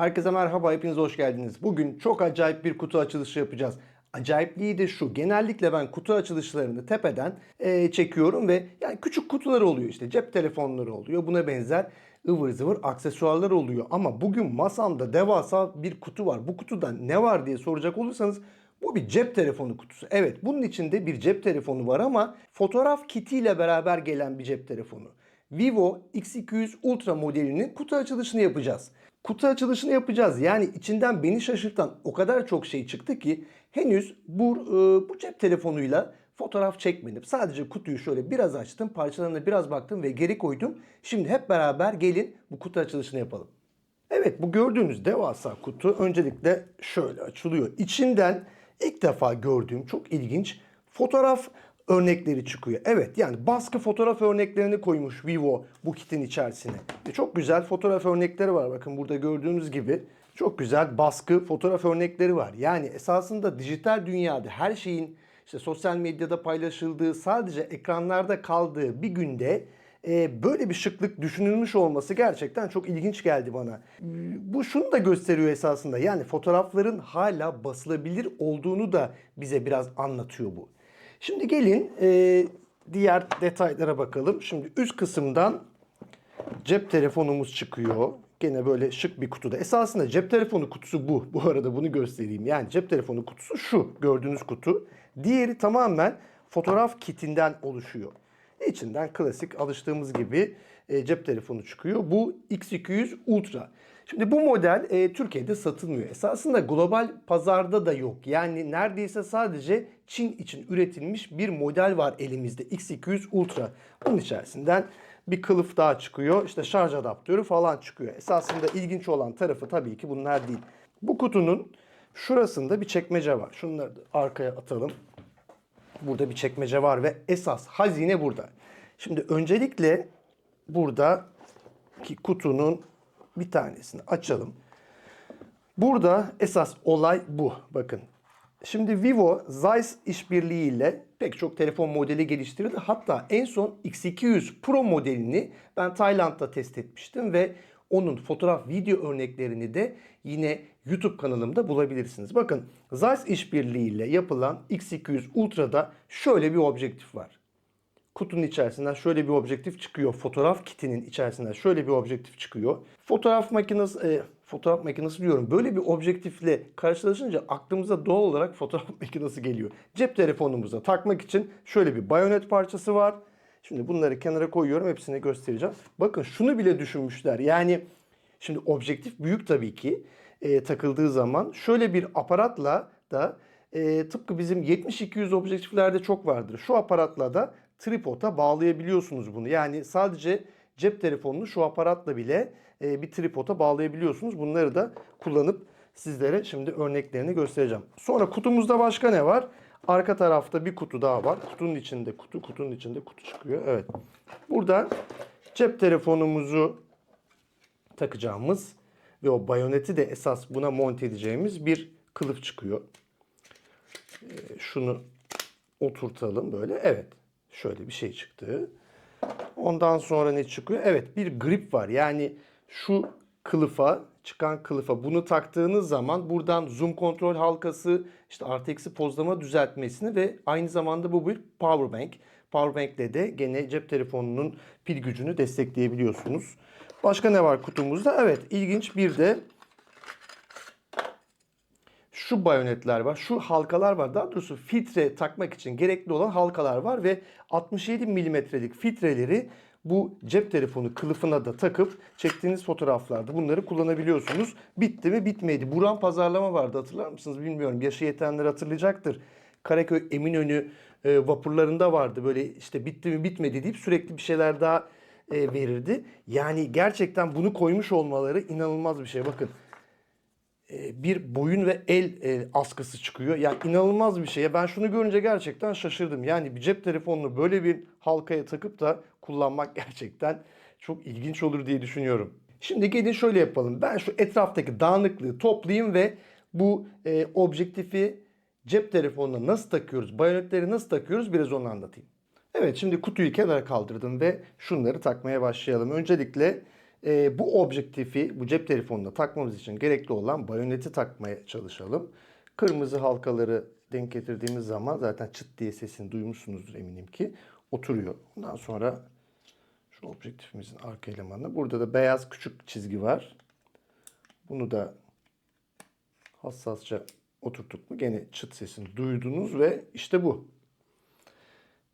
Herkese merhaba, hepiniz hoş geldiniz. Bugün çok acayip bir kutu açılışı yapacağız. Acayipliği de şu, genellikle ben kutu açılışlarını tepeden eee, çekiyorum ve yani küçük kutular oluyor işte cep telefonları oluyor buna benzer ıvır zıvır aksesuarlar oluyor. Ama bugün masamda devasa bir kutu var. Bu kutuda ne var diye soracak olursanız bu bir cep telefonu kutusu. Evet bunun içinde bir cep telefonu var ama fotoğraf kitiyle beraber gelen bir cep telefonu. Vivo X200 Ultra modelinin kutu açılışını yapacağız. Kutu açılışını yapacağız. Yani içinden beni şaşırtan o kadar çok şey çıktı ki henüz bu, e, bu cep telefonuyla fotoğraf çekmedim. Sadece kutuyu şöyle biraz açtım, parçalarına biraz baktım ve geri koydum. Şimdi hep beraber gelin bu kutu açılışını yapalım. Evet bu gördüğünüz devasa kutu öncelikle şöyle açılıyor. İçinden ilk defa gördüğüm çok ilginç fotoğraf örnekleri çıkıyor. Evet yani baskı fotoğraf örneklerini koymuş Vivo bu kitin içerisine. Ve çok güzel fotoğraf örnekleri var. Bakın burada gördüğünüz gibi çok güzel baskı fotoğraf örnekleri var. Yani esasında dijital dünyada her şeyin işte sosyal medyada paylaşıldığı, sadece ekranlarda kaldığı bir günde e, böyle bir şıklık düşünülmüş olması gerçekten çok ilginç geldi bana. Bu şunu da gösteriyor esasında. Yani fotoğrafların hala basılabilir olduğunu da bize biraz anlatıyor bu. Şimdi gelin e, diğer detaylara bakalım. Şimdi üst kısımdan cep telefonumuz çıkıyor. Gene böyle şık bir kutuda. Esasında cep telefonu kutusu bu. Bu arada bunu göstereyim. Yani cep telefonu kutusu şu gördüğünüz kutu. Diğeri tamamen fotoğraf kitinden oluşuyor. İçinden klasik alıştığımız gibi e, cep telefonu çıkıyor. Bu X200 Ultra. Şimdi bu model e, Türkiye'de satılmıyor. Esasında global pazarda da yok. Yani neredeyse sadece Çin için üretilmiş bir model var elimizde. X200 Ultra. Bunun içerisinden bir kılıf daha çıkıyor. İşte şarj adaptörü falan çıkıyor. Esasında ilginç olan tarafı tabii ki bunlar değil. Bu kutunun şurasında bir çekmece var. Şunları da arkaya atalım. Burada bir çekmece var ve esas hazine burada. Şimdi öncelikle buradaki kutunun bir tanesini açalım. Burada esas olay bu. Bakın. Şimdi Vivo Zeiss işbirliğiyle pek çok telefon modeli geliştirildi. Hatta en son X200 Pro modelini ben Tayland'da test etmiştim ve onun fotoğraf video örneklerini de yine YouTube kanalımda bulabilirsiniz. Bakın Zeiss işbirliğiyle yapılan X200 Ultra'da şöyle bir objektif var. Kutunun içerisinden şöyle bir objektif çıkıyor. Fotoğraf kitinin içerisinden şöyle bir objektif çıkıyor. Fotoğraf makinesi, e, fotoğraf makinesi diyorum. Böyle bir objektifle karşılaşınca aklımıza doğal olarak fotoğraf makinesi geliyor. Cep telefonumuza takmak için şöyle bir bayonet parçası var. Şimdi bunları kenara koyuyorum. Hepsini göstereceğim. Bakın şunu bile düşünmüşler. Yani şimdi objektif büyük tabii ki e, takıldığı zaman. Şöyle bir aparatla da e, tıpkı bizim 70-200 objektiflerde çok vardır. Şu aparatla da tripoda bağlayabiliyorsunuz bunu. Yani sadece cep telefonunu şu aparatla bile e, bir tripoda bağlayabiliyorsunuz. Bunları da kullanıp sizlere şimdi örneklerini göstereceğim. Sonra kutumuzda başka ne var? Arka tarafta bir kutu daha var. Kutunun içinde kutu, kutunun içinde kutu çıkıyor. Evet. Burada cep telefonumuzu takacağımız ve o bayoneti de esas buna monte edeceğimiz bir kılıf çıkıyor. Ee, şunu oturtalım böyle. Evet. Şöyle bir şey çıktı. Ondan sonra ne çıkıyor? Evet bir grip var. Yani şu kılıfa çıkan kılıfa bunu taktığınız zaman buradan zoom kontrol halkası işte artı eksi pozlama düzeltmesini ve aynı zamanda bu bir power bank. Power bank ile de gene cep telefonunun pil gücünü destekleyebiliyorsunuz. Başka ne var kutumuzda? Evet ilginç bir de şu bayonetler var, şu halkalar var. Daha doğrusu filtre takmak için gerekli olan halkalar var ve 67 milimetrelik filtreleri bu cep telefonu kılıfına da takıp çektiğiniz fotoğraflarda bunları kullanabiliyorsunuz. Bitti mi bitmedi. Buran pazarlama vardı hatırlar mısınız bilmiyorum. Yaşı yetenler hatırlayacaktır. Karaköy Eminönü e, vapurlarında vardı. Böyle işte bitti mi bitmedi deyip sürekli bir şeyler daha e, verirdi. Yani gerçekten bunu koymuş olmaları inanılmaz bir şey. Bakın bir boyun ve el e, askısı çıkıyor. Yani inanılmaz bir şey. Ben şunu görünce gerçekten şaşırdım. Yani bir cep telefonunu böyle bir halkaya takıp da kullanmak gerçekten çok ilginç olur diye düşünüyorum. Şimdi gelin şöyle yapalım. Ben şu etraftaki dağınıklığı toplayayım ve bu e, objektifi cep telefonuna nasıl takıyoruz, bayonetleri nasıl takıyoruz biraz onu anlatayım. Evet şimdi kutuyu kenara kaldırdım ve şunları takmaya başlayalım. Öncelikle e, bu objektifi bu cep telefonuna takmamız için gerekli olan bayoneti takmaya çalışalım. Kırmızı halkaları denk getirdiğimiz zaman zaten çıt diye sesini duymuşsunuzdur eminim ki oturuyor. Ondan sonra şu objektifimizin arka elemanı. Burada da beyaz küçük çizgi var. Bunu da hassasça oturttuk mu gene çıt sesini duydunuz ve işte bu.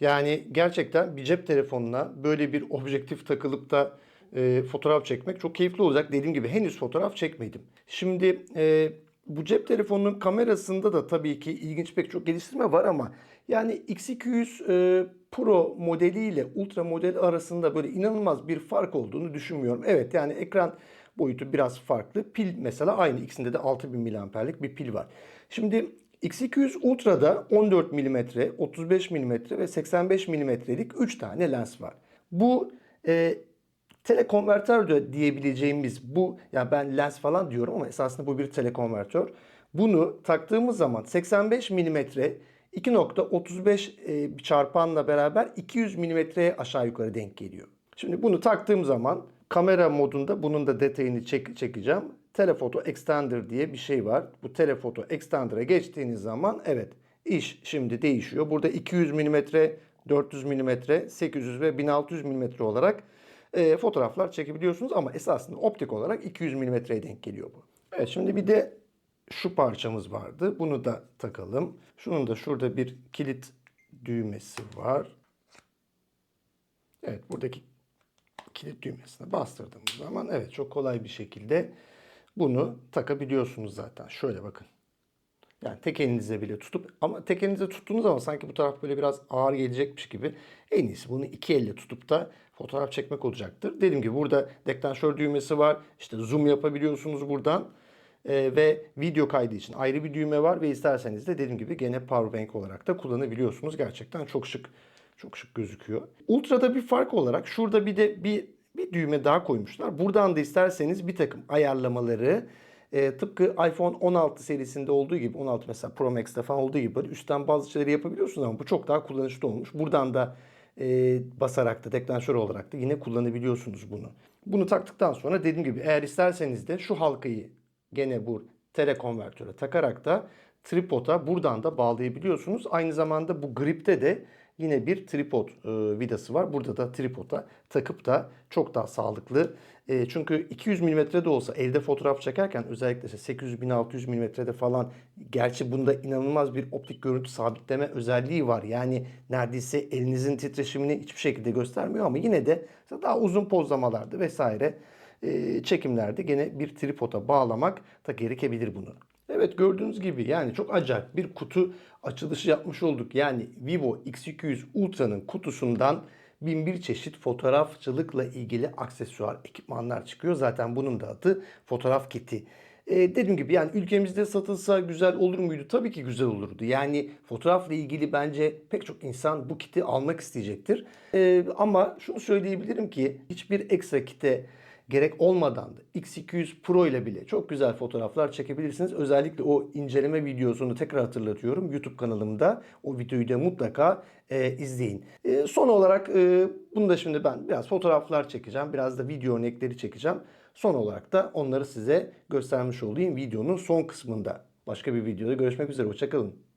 Yani gerçekten bir cep telefonuna böyle bir objektif takılıp da e, fotoğraf çekmek çok keyifli olacak. Dediğim gibi henüz fotoğraf çekmedim. Şimdi e, bu cep telefonunun kamerasında da tabii ki ilginç pek çok geliştirme var ama yani X200 e, Pro modeliyle Ultra modeli arasında böyle inanılmaz bir fark olduğunu düşünmüyorum. Evet yani ekran boyutu biraz farklı. Pil mesela aynı. İkisinde de 6000 mAh'lik bir pil var. Şimdi X200 Ultra'da 14 mm, 35 mm ve 85 mm'lik 3 tane lens var. Bu e, telekonvertör diyebileceğimiz bu ya ben lens falan diyorum ama esasında bu bir telekonvertör. Bunu taktığımız zaman 85 mm 2.35 e, çarpanla beraber 200 mm'ye aşağı yukarı denk geliyor. Şimdi bunu taktığım zaman kamera modunda bunun da detayını çek, çekeceğim. Telefoto Extender diye bir şey var. Bu Telefoto Extender'a geçtiğiniz zaman evet iş şimdi değişiyor. Burada 200 mm, 400 mm, 800 ve 1600 mm olarak e, fotoğraflar çekebiliyorsunuz ama esasında optik olarak 200 mm'ye denk geliyor bu. Evet şimdi bir de şu parçamız vardı. Bunu da takalım. Şunun da şurada bir kilit düğmesi var. Evet buradaki kilit düğmesine bastırdığımız zaman evet çok kolay bir şekilde bunu takabiliyorsunuz zaten. Şöyle bakın. Yani tek elinizle bile tutup ama tek elinizle tuttuğunuz zaman sanki bu taraf böyle biraz ağır gelecekmiş gibi en iyisi bunu iki elle tutup da fotoğraf çekmek olacaktır. Dediğim gibi burada deklanşör düğmesi var. İşte zoom yapabiliyorsunuz buradan. Ee, ve video kaydı için ayrı bir düğme var ve isterseniz de dediğim gibi gene powerbank olarak da kullanabiliyorsunuz. Gerçekten çok şık çok şık gözüküyor. Ultra'da bir fark olarak şurada bir de bir bir düğme daha koymuşlar. Buradan da isterseniz bir takım ayarlamaları e, tıpkı iPhone 16 serisinde olduğu gibi 16 mesela Pro Max'te falan olduğu gibi üstten bazı şeyleri yapabiliyorsunuz ama bu çok daha kullanışlı olmuş. Buradan da e, basarak da deklanşör olarak da yine kullanabiliyorsunuz bunu. Bunu taktıktan sonra dediğim gibi eğer isterseniz de şu halkayı gene bu telekonvertöre takarak da tripoda buradan da bağlayabiliyorsunuz. Aynı zamanda bu gripte de yine bir tripod e, vidası var. Burada da tripoda takıp da çok daha sağlıklı. E, çünkü 200 mm de olsa evde fotoğraf çekerken özellikle 800-1600 mm'de falan gerçi bunda inanılmaz bir optik görüntü sabitleme özelliği var. Yani neredeyse elinizin titreşimini hiçbir şekilde göstermiyor ama yine de daha uzun pozlamalarda vesaire e, çekimlerde gene bir tripoda bağlamak da gerekebilir bunu. Evet gördüğünüz gibi yani çok acayip bir kutu açılışı yapmış olduk. Yani Vivo X200 Ultra'nın kutusundan bin bir çeşit fotoğrafçılıkla ilgili aksesuar ekipmanlar çıkıyor. Zaten bunun da adı fotoğraf kiti. Ee, dediğim gibi yani ülkemizde satılsa güzel olur muydu? Tabii ki güzel olurdu. Yani fotoğrafla ilgili bence pek çok insan bu kiti almak isteyecektir. Ee, ama şunu söyleyebilirim ki hiçbir ekstra kite gerek olmadan da X200 Pro ile bile çok güzel fotoğraflar çekebilirsiniz. Özellikle o inceleme videosunu tekrar hatırlatıyorum. YouTube kanalımda o videoyu da mutlaka e, izleyin. E, son olarak e, bunu da şimdi ben biraz fotoğraflar çekeceğim. Biraz da video örnekleri çekeceğim. Son olarak da onları size göstermiş olayım videonun son kısmında. Başka bir videoda görüşmek üzere. Hoşçakalın.